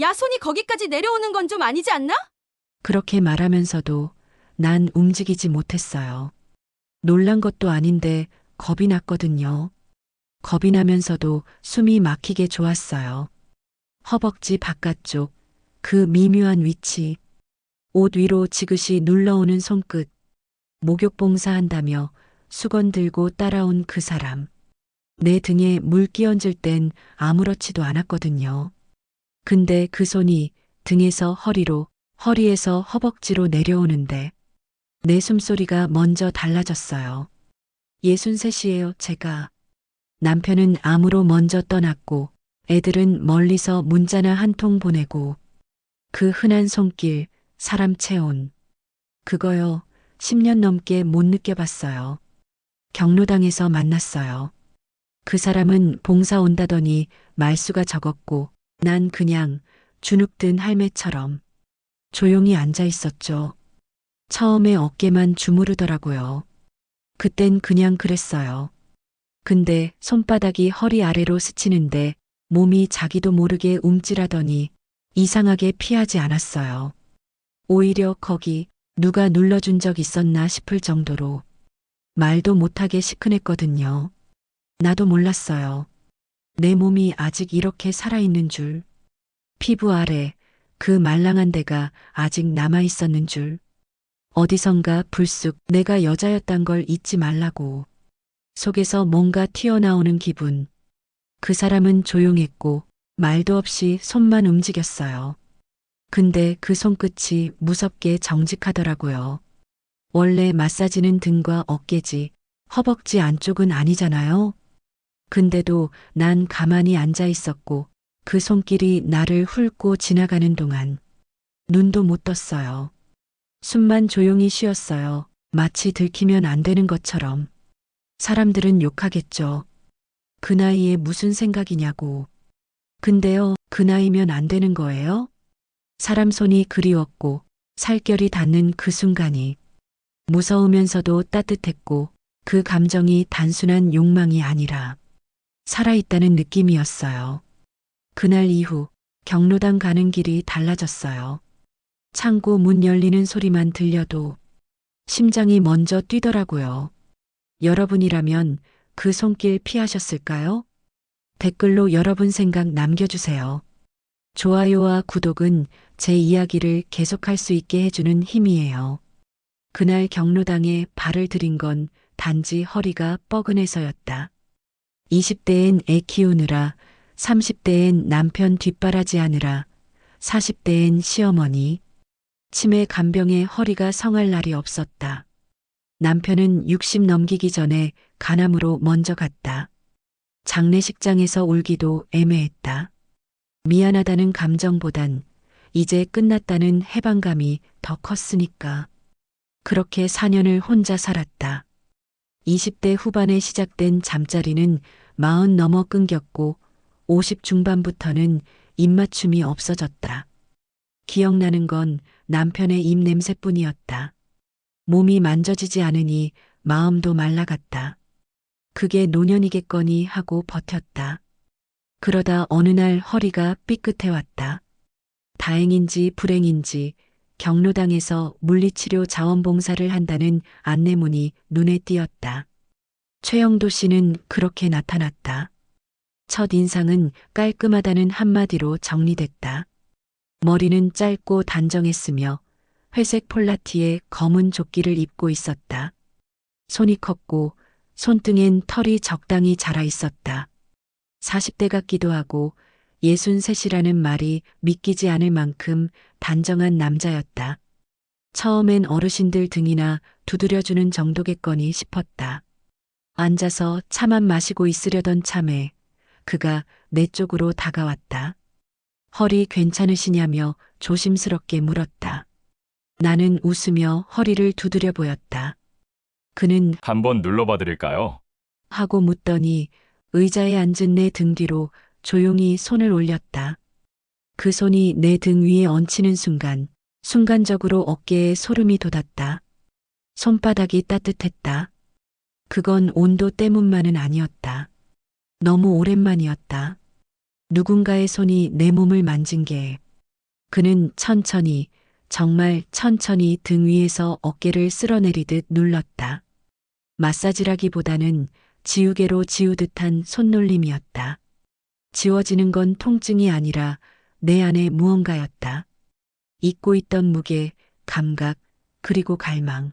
야, 손이 거기까지 내려오는 건 좀 아니지 않나? 그렇게 말하면서도 난 움직이지 못했어요. 놀란 것도 아닌데 겁이 났거든요. 겁이 나면서도 숨이 막히게 좋았어요. 허벅지 바깥쪽, 그 미묘한 위치, 옷 위로 지그시 눌러오는 손끝, 목욕 봉사한다며 수건 들고 따라온 그 사람. 내 등에 물 끼얹을 땐 아무렇지도 않았거든요. 근데 그 손이 등에서 허리로, 허리에서 허벅지로 내려오는데 내 숨소리가 먼저 달라졌어요. 예순셋이에요, 제가. 남편은 암으로 먼저 떠났고 애들은 멀리서 문자나 한 통 보내고 그 흔한 손길, 사람 체온. 그거요, 10년 넘게 못 느껴봤어요. 경로당에서 만났어요. 그 사람은 봉사 온다더니 말수가 적었고 난 그냥 주눅든 할매처럼 조용히 앉아 있었죠. 처음에 어깨만 주무르더라고요. 그땐 그냥 그랬어요. 근데 손바닥이 허리 아래로 스치는데 몸이 자기도 모르게 움찔하더니 이상하게 피하지 않았어요. 오히려 거기 누가 눌러준 적 있었나 싶을 정도로 말도 못하게 시큰했거든요. 나도 몰랐어요. 내 몸이 아직 이렇게 살아있는 줄. 피부 아래 그 말랑한 데가 아직 남아있었는 줄. 어디선가 불쑥 내가 여자였단 걸 잊지 말라고. 속에서 뭔가 튀어나오는 기분. 그 사람은 조용했고 말도 없이 손만 움직였어요. 근데 그 손끝이 무섭게 정직하더라고요. 원래 마사지는 등과 어깨지, 허벅지 안쪽은 아니잖아요. 근데도 난 가만히 앉아 있었고 그 손길이 나를 훑고 지나가는 동안 눈도 못 떴어요. 숨만 조용히 쉬었어요. 마치 들키면 안 되는 것처럼. 사람들은 욕하겠죠. 그 나이에 무슨 생각이냐고. 근데요, 그 나이면 안 되는 거예요? 사람 손이 그리웠고 살결이 닿는 그 순간이 무서우면서도 따뜻했고 그 감정이 단순한 욕망이 아니라 살아있다는 느낌이었어요. 그날 이후 경로당 가는 길이 달라졌어요. 창고 문 열리는 소리만 들려도 심장이 먼저 뛰더라고요. 여러분이라면 그 손길 피하셨을까요? 댓글로 여러분 생각 남겨주세요. 좋아요와 구독은 제 이야기를 계속할 수 있게 해주는 힘이에요. 그날 경로당에 발을 들인 건 단지 허리가 뻐근해서였다. 20대엔 애 키우느라, 30대엔 남편 뒷바라지 하느라, 40대엔 시어머니, 치매 간병에 허리가 성할 날이 없었다. 남편은 60 넘기기 전에 간암으로 먼저 갔다. 장례식장에서 울기도 애매했다. 미안하다는 감정보단 이제 끝났다는 해방감이 더 컸으니까. 그렇게 4년을 혼자 살았다. 20대 후반에 시작된 잠자리는 40 넘어 끊겼고 50 중반부터는 입맞춤이 없어졌다. 기억나는 건 남편의 입 냄새뿐이었다. 몸이 만져지지 않으니 마음도 말라갔다. 그게 노년이겠거니 하고 버텼다. 그러다 어느 날 허리가 삐끗해 왔다. 다행인지 불행인지 경로당에서 물리치료 자원봉사를 한다는 안내문이 눈에 띄었다. 최영도 씨는 그렇게 나타났다. 첫 인상은 깔끔하다는 한마디로 정리됐다. 머리는 짧고 단정했으며 회색 폴라티에 검은 조끼를 입고 있었다. 손이 컸고 손등엔 털이 적당히 자라 있었다. 40대 같기도 하고 63이라는 말이 믿기지 않을 만큼 단정한 남자였다. 처음엔 어르신들 등이나 두드려주는 정도겠거니 싶었다. 앉아서 차만 마시고 있으려던 참에 그가 내 쪽으로 다가왔다. 허리 괜찮으시냐며 조심스럽게 물었다. 나는 웃으며 허리를 두드려 보였다. 그는 한번 눌러봐 드릴까요? 하고 묻더니 의자에 앉은 내 등 뒤로 조용히 손을 올렸다. 그 손이 내 등 위에 얹히는 순간, 순간적으로 어깨에 소름이 돋았다. 손바닥이 따뜻했다. 그건 온도 때문만은 아니었다. 너무 오랜만이었다. 누군가의 손이 내 몸을 만진 게 그는 천천히, 정말 천천히 등 위에서 어깨를 쓸어내리듯 눌렀다. 마사지라기보다는 지우개로 지우듯한 손놀림이었다. 지워지는 건 통증이 아니라 내 안에 무언가였다. 잊고 있던 무게, 감각, 그리고 갈망.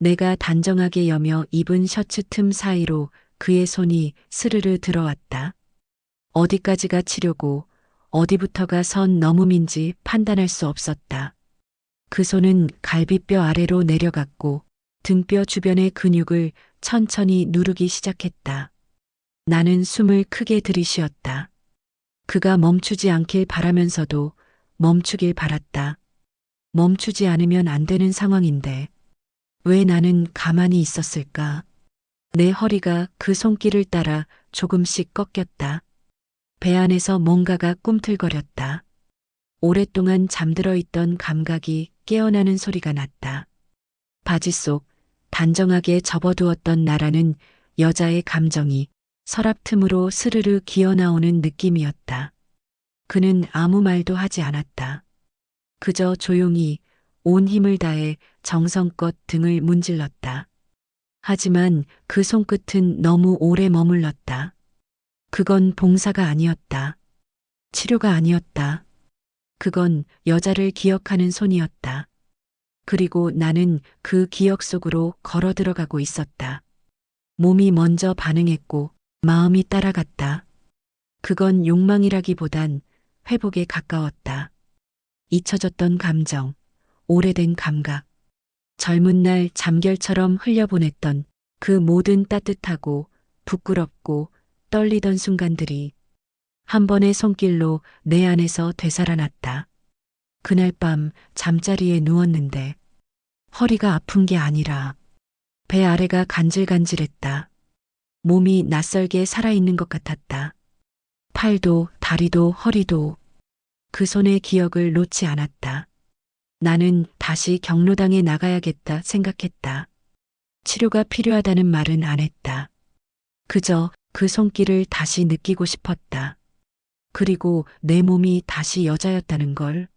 내가 단정하게 여며 입은 셔츠 틈 사이로 그의 손이 스르르 들어왔다. 어디까지가 치료고 어디부터가 선 넘음인지 판단할 수 없었다. 그 손은 갈비뼈 아래로 내려갔고 등뼈 주변의 근육을 천천히 누르기 시작했다. 나는 숨을 크게 들이쉬었다. 그가 멈추지 않길 바라면서도 멈추길 바랐다. 멈추지 않으면 안 되는 상황인데 왜 나는 가만히 있었을까? 내 허리가 그 손길을 따라 조금씩 꺾였다. 배 안에서 뭔가가 꿈틀거렸다. 오랫동안 잠들어 있던 감각이 깨어나는 소리가 났다. 바지 속 단정하게 접어두었던 나라는 여자의 감정이 서랍 틈으로 스르르 기어나오는 느낌이었다. 그는 아무 말도 하지 않았다. 그저 조용히 온 힘을 다해 정성껏 등을 문질렀다. 하지만 그 손끝은 너무 오래 머물렀다. 그건 봉사가 아니었다. 치료가 아니었다. 그건 여자를 기억하는 손이었다. 그리고 나는 그 기억 속으로 걸어 들어가고 있었다. 몸이 먼저 반응했고 마음이 따라갔다. 그건 욕망이라기보단 회복에 가까웠다. 잊혀졌던 감정, 오래된 감각, 젊은 날 잠결처럼 흘려보냈던 그 모든 따뜻하고 부끄럽고 떨리던 순간들이 한 번의 손길로 내 안에서 되살아났다. 그날 밤 잠자리에 누웠는데 허리가 아픈 게 아니라 배 아래가 간질간질했다. 몸이 낯설게 살아있는 것 같았다. 팔도 다리도 허리도 그 손의 기억을 놓지 않았다. 나는 다시 경로당에 나가야겠다 생각했다. 치료가 필요하다는 말은 안 했다. 그저 그 손길을 다시 느끼고 싶었다. 그리고 내 몸이 다시 여자였다는 걸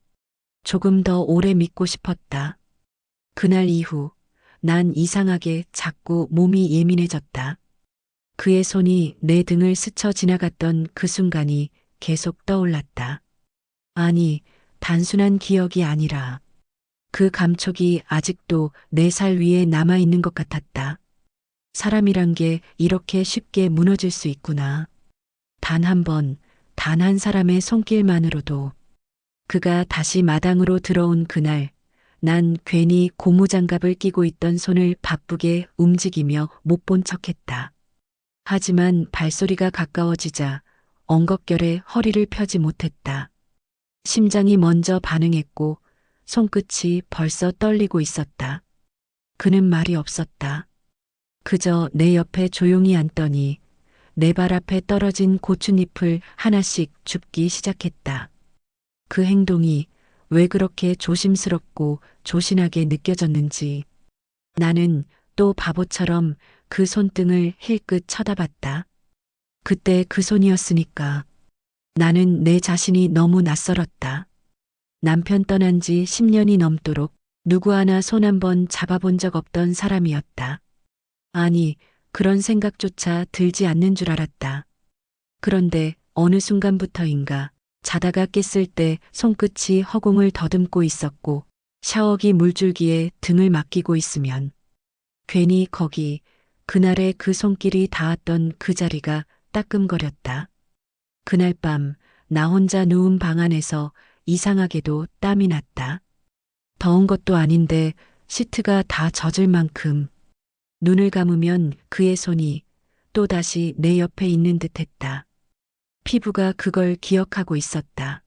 조금 더 오래 믿고 싶었다. 그날 이후 난 이상하게 자꾸 몸이 예민해졌다. 그의 손이 내 등을 스쳐 지나갔던 그 순간이 계속 떠올랐다. 아니, 단순한 기억이 아니라 그 감촉이 아직도 내 살 위에 남아있는 것 같았다. 사람이란 게 이렇게 쉽게 무너질 수 있구나. 단 한 번, 단 한 사람의 손길만으로도 그가 다시 마당으로 들어온 그날, 난 괜히 고무장갑을 끼고 있던 손을 바쁘게 움직이며 못 본 척했다. 하지만 발소리가 가까워지자 엉겁결에 허리를 펴지 못했다. 심장이 먼저 반응했고 손끝이 벌써 떨리고 있었다. 그는 말이 없었다. 그저 내 옆에 조용히 앉더니 내 발 앞에 떨어진 고추잎을 하나씩 줍기 시작했다. 그 행동이 왜 그렇게 조심스럽고 조신하게 느껴졌는지 나는 또 바보처럼 그 손등을 힐끗 쳐다봤다. 그때 그 손이었으니까 나는 내 자신이 너무 낯설었다. 남편 떠난 지 10년이 넘도록 누구 하나 손 한 번 잡아본 적 없던 사람이었다. 아니, 그런 생각조차 들지 않는 줄 알았다. 그런데 어느 순간부터인가 자다가 깼을 때 손끝이 허공을 더듬고 있었고 샤워기 물줄기에 등을 맡기고 있으면 괜히 거기 그날의 그 손길이 닿았던 그 자리가 따끔거렸다. 그날 밤 나 혼자 누운 방 안에서 이상하게도 땀이 났다. 더운 것도 아닌데 시트가 다 젖을 만큼 눈을 감으면 그의 손이 또다시 내 옆에 있는 듯 했다. 피부가 그걸 기억하고 있었다.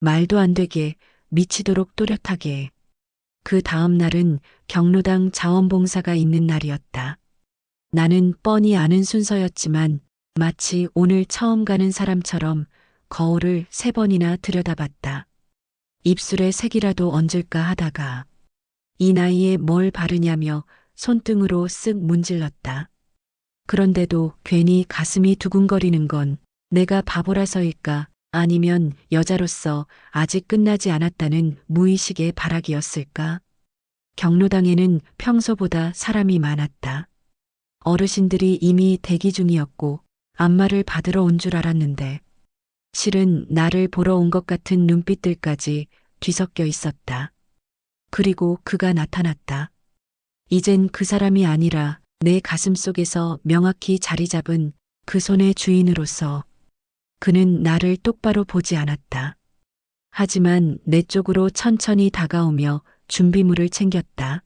말도 안 되게 미치도록 또렷하게. 그 다음 날은 경로당 자원봉사가 있는 날이었다. 나는 뻔히 아는 순서였지만 마치 오늘 처음 가는 사람처럼 거울을 세 번이나 들여다봤다. 입술에 색이라도 얹을까 하다가 이 나이에 뭘 바르냐며 손등으로 쓱 문질렀다. 그런데도 괜히 가슴이 두근거리는 건 내가 바보라서일까 아니면 여자로서 아직 끝나지 않았다는 무의식의 바라기였을까? 경로당에는 평소보다 사람이 많았다. 어르신들이 이미 대기 중이었고 안마를 받으러 온 줄 알았는데 실은 나를 보러 온 것 같은 눈빛들까지 뒤섞여 있었다. 그리고 그가 나타났다. 이젠 그 사람이 아니라 내 가슴 속에서 명확히 자리 잡은 그 손의 주인으로서 그는 나를 똑바로 보지 않았다. 하지만 내 쪽으로 천천히 다가오며 준비물을 챙겼다.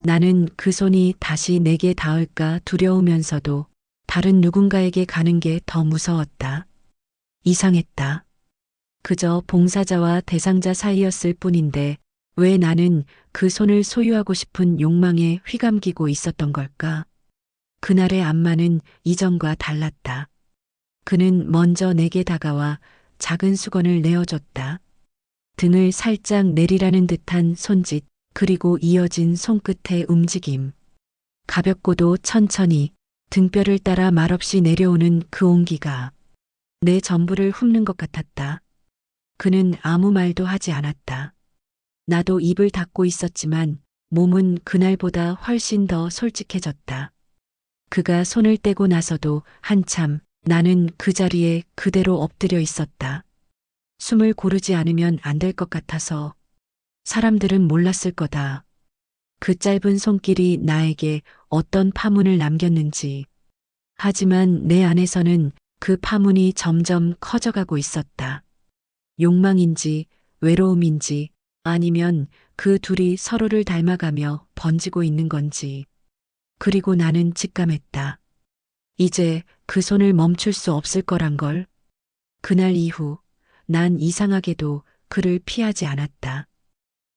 나는 그 손이 다시 내게 닿을까 두려우면서도 다른 누군가에게 가는 게 더 무서웠다. 이상했다. 그저 봉사자와 대상자 사이였을 뿐인데 왜 나는 그 손을 소유하고 싶은 욕망에 휘감기고 있었던 걸까? 그날의 안마는 이전과 달랐다. 그는 먼저 내게 다가와 작은 수건을 내어줬다. 등을 살짝 내리라는 듯한 손짓, 그리고 이어진 손끝의 움직임. 가볍고도 천천히 등뼈를 따라 말없이 내려오는 그 온기가 내 전부를 훑는 것 같았다. 그는 아무 말도 하지 않았다. 나도 입을 닫고 있었지만 몸은 그날보다 훨씬 더 솔직해졌다. 그가 손을 떼고 나서도 한참 나는 그 자리에 그대로 엎드려 있었다. 숨을 고르지 않으면 안 될 것 같아서 사람들은 몰랐을 거다. 그 짧은 손길이 나에게 어떤 파문을 남겼는지. 하지만 내 안에서는 그 파문이 점점 커져가고 있었다. 욕망인지 외로움인지 아니면 그 둘이 서로를 닮아가며 번지고 있는 건지. 그리고 나는 직감했다. 이제 그 손을 멈출 수 없을 거란 걸. 그날 이후 난 이상하게도 그를 피하지 않았다.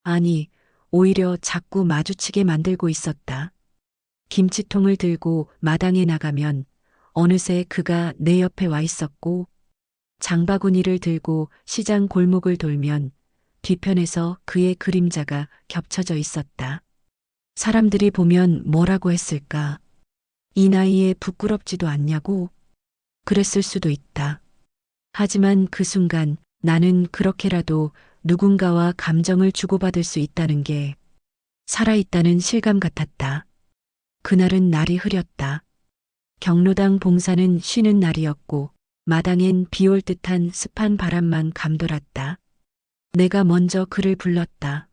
아니, 오히려 자꾸 마주치게 만들고 있었다. 김치통을 들고 마당에 나가면 어느새 그가 내 옆에 와 있었고, 장바구니를 들고 시장 골목을 돌면 뒤편에서 그의 그림자가 겹쳐져 있었다. 사람들이 보면 뭐라고 했을까? 이 나이에 부끄럽지도 않냐고? 그랬을 수도 있다. 하지만 그 순간 나는 그렇게라도 누군가와 감정을 주고받을 수 있다는 게 살아있다는 실감 같았다. 그날은 날이 흐렸다. 경로당 봉사는 쉬는 날이었고 마당엔 비올 듯한 습한 바람만 감돌았다. 내가 먼저 그를 불렀다.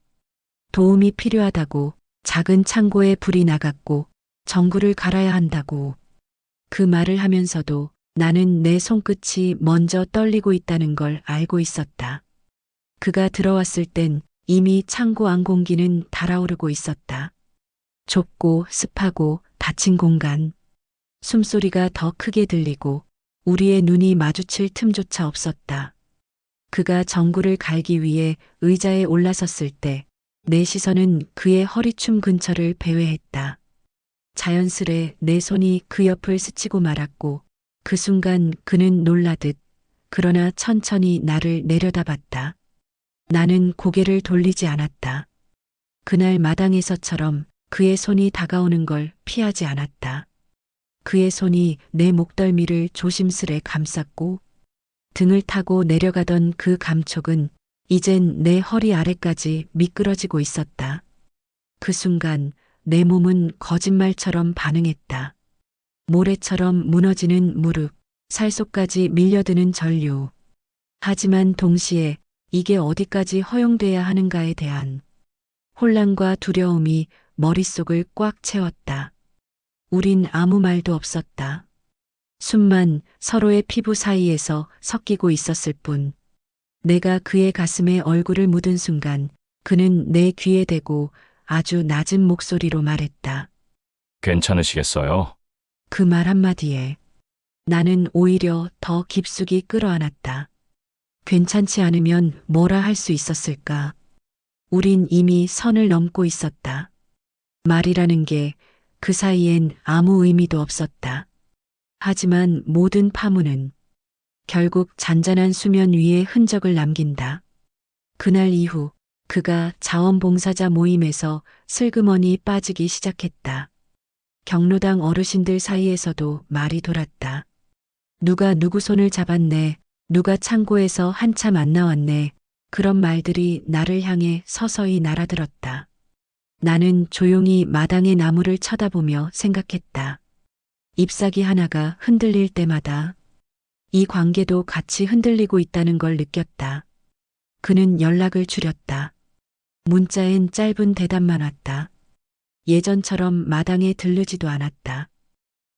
도움이 필요하다고 작은 창고에 불이 나갔고 전구를 갈아야 한다고. 그 말을 하면서도 나는 내 손끝이 먼저 떨리고 있다는 걸 알고 있었다. 그가 들어왔을 땐 이미 창고 안 공기는 달아오르고 있었다. 좁고 습하고 닫힌 공간. 숨소리가 더 크게 들리고 우리의 눈이 마주칠 틈조차 없었다. 그가 전구를 갈기 위해 의자에 올라섰을 때 내 시선은 그의 허리춤 근처를 배회했다. 자연스레 내 손이 그 옆을 스치고 말았고 그 순간 그는 놀라듯 그러나 천천히 나를 내려다봤다. 나는 고개를 돌리지 않았다. 그날 마당에서처럼 그의 손이 다가오는 걸 피하지 않았다. 그의 손이 내 목덜미를 조심스레 감쌌고 등을 타고 내려가던 그 감촉은 이젠 내 허리 아래까지 미끄러지고 있었다. 그 순간 내 몸은 거짓말처럼 반응했다. 모래처럼 무너지는 무릎, 살속까지 밀려드는 전류. 하지만 동시에 이게 어디까지 허용돼야 하는가에 대한 혼란과 두려움이 머릿속을 꽉 채웠다. 우린 아무 말도 없었다. 숨만 서로의 피부 사이에서 섞이고 있었을 뿐. 내가 그의 가슴에 얼굴을 묻은 순간 그는 내 귀에 대고 아주 낮은 목소리로 말했다. 괜찮으시겠어요? 그 말 한마디에 나는 오히려 더 깊숙이 끌어안았다. 괜찮지 않으면 뭐라 할 수 있었을까? 우린 이미 선을 넘고 있었다. 말이라는 게 그 사이엔 아무 의미도 없었다. 하지만 모든 파문은 결국 잔잔한 수면 위에 흔적을 남긴다. 그날 이후 그가 자원봉사자 모임에서 슬그머니 빠지기 시작했다. 경로당 어르신들 사이에서도 말이 돌았다. 누가 누구 손을 잡았네. 누가 창고에서 한참 안 나왔네. 그런 말들이 나를 향해 서서히 날아들었다. 나는 조용히 마당의 나무를 쳐다보며 생각했다. 잎사귀 하나가 흔들릴 때마다 이 관계도 같이 흔들리고 있다는 걸 느꼈다. 그는 연락을 줄였다. 문자엔 짧은 대답만 왔다. 예전처럼 마당에 들르지도 않았다.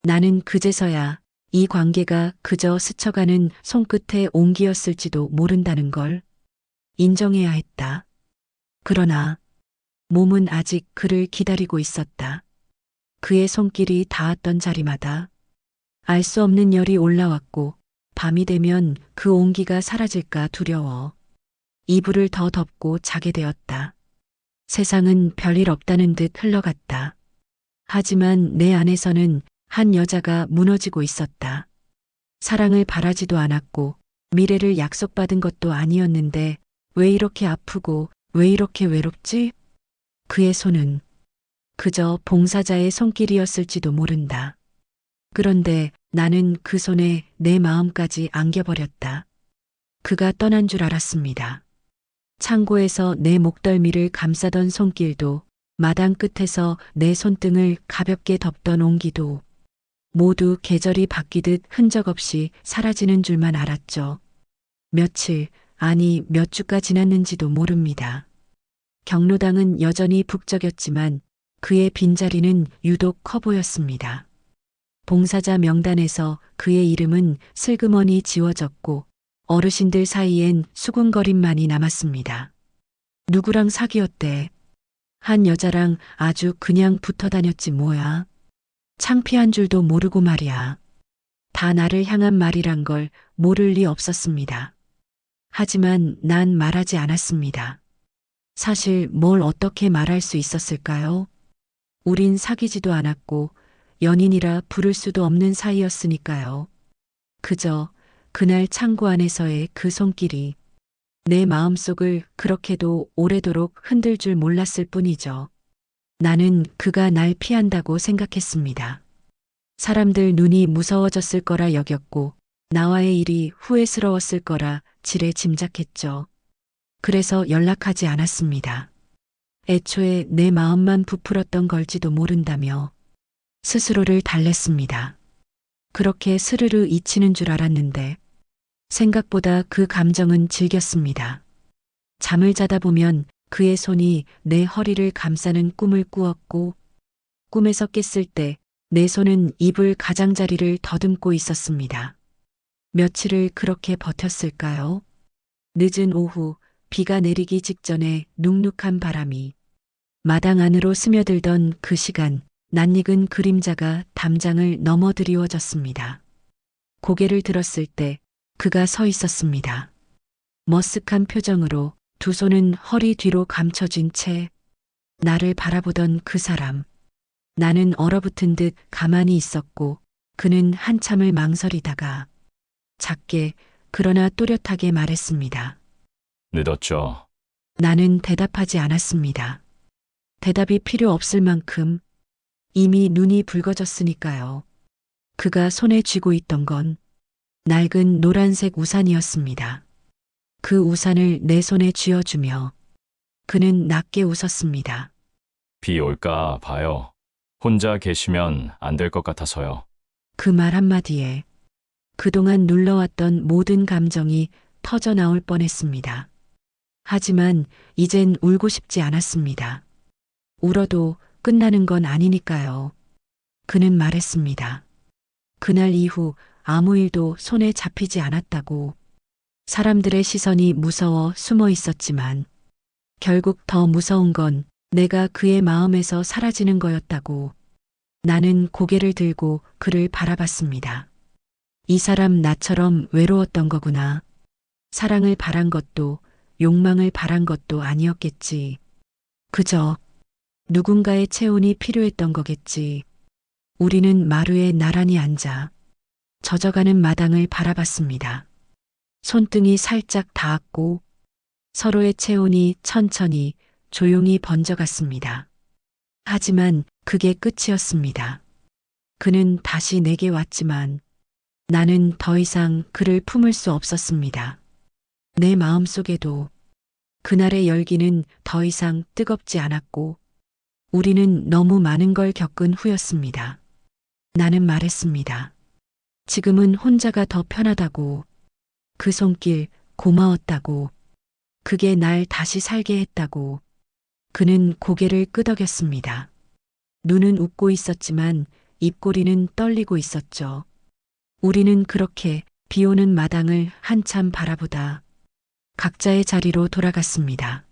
나는 그제서야 이 관계가 그저 스쳐가는 손끝의 온기였을지도 모른다는 걸 인정해야 했다. 그러나 몸은 아직 그를 기다리고 있었다. 그의 손길이 닿았던 자리마다 알 수 없는 열이 올라왔고 밤이 되면 그 온기가 사라질까 두려워 이불을 더 덮고 자게 되었다. 세상은 별일 없다는 듯 흘러갔다. 하지만 내 안에서는 한 여자가 무너지고 있었다. 사랑을 바라지도 않았고 미래를 약속받은 것도 아니었는데 왜 이렇게 아프고 왜 이렇게 외롭지? 그의 손은 그저 봉사자의 손길이었을지도 모른다. 그런데 나는 그 손에 내 마음까지 안겨버렸다. 그가 떠난 줄 알았습니다. 창고에서 내 목덜미를 감싸던 손길도 마당 끝에서 내 손등을 가볍게 덮던 온기도 모두 계절이 바뀌듯 흔적 없이 사라지는 줄만 알았죠. 며칠, 아니 몇 주가 지났는지도 모릅니다. 경로당은 여전히 북적였지만 그의 빈자리는 유독 커 보였습니다. 봉사자 명단에서 그의 이름은 슬그머니 지워졌고 어르신들 사이엔 수군거림만이 남았습니다. 누구랑 사귀었대? 한 여자랑 아주 그냥 붙어 다녔지 뭐야. 창피한 줄도 모르고 말이야. 다 나를 향한 말이란 걸 모를 리 없었습니다. 하지만 난 말하지 않았습니다. 사실 뭘 어떻게 말할 수 있었을까요? 우린 사귀지도 않았고 연인이라 부를 수도 없는 사이였으니까요. 그저 그날 창고 안에서의 그 손길이 내 마음속을 그렇게도 오래도록 흔들 줄 몰랐을 뿐이죠. 나는 그가 날 피한다고 생각했습니다. 사람들 눈이 무서워졌을 거라 여겼고 나와의 일이 후회스러웠을 거라 지레 짐작했죠. 그래서 연락하지 않았습니다. 애초에 내 마음만 부풀었던 걸지도 모른다며 스스로를 달랬습니다. 그렇게 스르르 잊히는 줄 알았는데 생각보다 그 감정은 질겼습니다. 잠을 자다 보면 그의 손이 내 허리를 감싸는 꿈을 꾸었고 꿈에서 깼을 때 내 손은 이불 가장자리를 더듬고 있었습니다. 며칠을 그렇게 버텼을까요? 늦은 오후 비가 내리기 직전에 눅눅한 바람이 마당 안으로 스며들던 그 시간 낯익은 그림자가 담장을 넘어 드리워졌습니다. 고개를 들었을 때 그가 서 있었습니다. 머쓱한 표정으로 두 손은 허리 뒤로 감춰진 채 나를 바라보던 그 사람. 나는 얼어붙은 듯 가만히 있었고 그는 한참을 망설이다가 작게 그러나 또렷하게 말했습니다. 늦었죠. 나는 대답하지 않았습니다. 대답이 필요 없을 만큼 이미 눈이 붉어졌으니까요. 그가 손에 쥐고 있던 건 낡은 노란색 우산이었습니다. 그 우산을 내 손에 쥐어주며 그는 낮게 웃었습니다. 비 올까 봐요. 혼자 계시면 안 될 것 같아서요. 그 말 한마디에 그동안 눌러왔던 모든 감정이 터져 나올 뻔했습니다. 하지만 이젠 울고 싶지 않았습니다. 울어도 끝나는 건 아니니까요. 그는 말했습니다. 그날 이후 아무 일도 손에 잡히지 않았다고 사람들의 시선이 무서워 숨어 있었지만 결국 더 무서운 건 내가 그의 마음에서 사라지는 거였다고 나는 고개를 들고 그를 바라봤습니다. 이 사람 나처럼 외로웠던 거구나. 사랑을 바란 것도 욕망을 바란 것도 아니었겠지. 그저 누군가의 체온이 필요했던 거겠지. 우리는 마루에 나란히 앉아 젖어가는 마당을 바라봤습니다. 손등이 살짝 닿았고 서로의 체온이 천천히 조용히 번져갔습니다. 하지만 그게 끝이었습니다. 그는 다시 내게 왔지만 나는 더 이상 그를 품을 수 없었습니다. 내 마음속에도 그날의 열기는 더 이상 뜨겁지 않았고 우리는 너무 많은 걸 겪은 후였습니다. 나는 말했습니다. 지금은 혼자가 더 편하다고 그 손길 고마웠다고 그게 날 다시 살게 했다고 그는 고개를 끄덕였습니다. 눈은 웃고 있었지만 입꼬리는 떨리고 있었죠. 우리는 그렇게 비 오는 마당을 한참 바라보다 각자의 자리로 돌아갔습니다.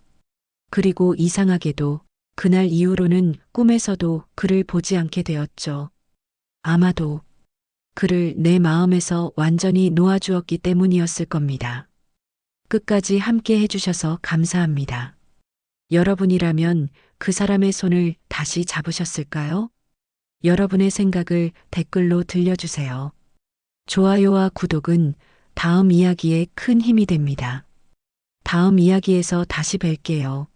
그리고 이상하게도 그날 이후로는 꿈에서도 그를 보지 않게 되었죠. 아마도 그를 내 마음에서 완전히 놓아주었기 때문이었을 겁니다. 끝까지 함께 해주셔서 감사합니다. 여러분이라면 그 사람의 손을 다시 잡으셨을까요? 여러분의 생각을 댓글로 들려주세요. 좋아요와 구독은 다음 이야기에 큰 힘이 됩니다. 다음 이야기에서 다시 뵐게요.